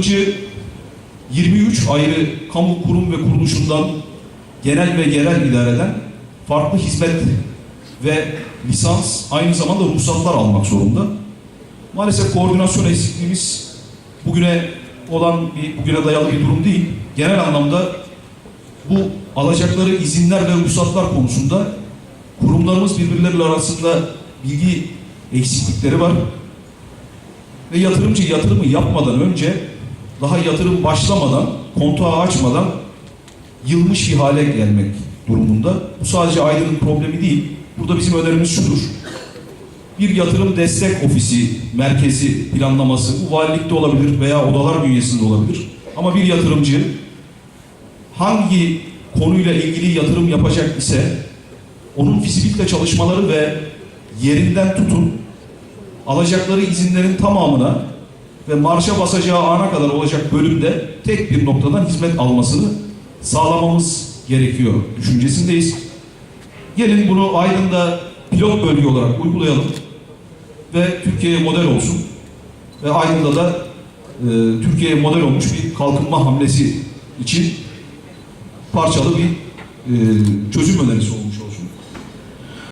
Yatırımcı 23 ayrı kamu kurum ve kuruluşundan genel ve yerel idareden farklı hizmet ve lisans aynı zamanda ruhsatlar almak zorunda. Maalesef koordinasyon eksikliğimiz bugüne olan bir bugüne dayalı bir durum değil. Genel anlamda bu alacakları izinler ve ruhsatlar konusunda kurumlarımız birbirleri arasında bilgi eksiklikleri var. Ve yatırımcı yatırımı yapmadan önce daha yatırım başlamadan, kontağı açmadan yılmış bir hale gelmek durumunda. Bu sadece Aydın'ın problemi değil. Burada bizim önerimiz şudur. Bir yatırım destek ofisi, merkezi planlaması, bu valilikte olabilir veya odalar bünyesinde olabilir. Ama bir yatırımcı hangi konuyla ilgili yatırım yapacak ise onun fizibilite çalışmaları ve yerinden tutun alacakları izinlerin tamamına ve marşa basacağı ana kadar olacak bölümde tek bir noktadan hizmet almasını sağlamamız gerekiyor düşüncesindeyiz. Gelin bunu Aydın'da pilot bölge olarak uygulayalım ve Türkiye'ye model olsun. Ve Aydın'da da e, Türkiye'ye model olmuş bir kalkınma hamlesi için parçalı bir e, çözüm önerisi olmuş olsun.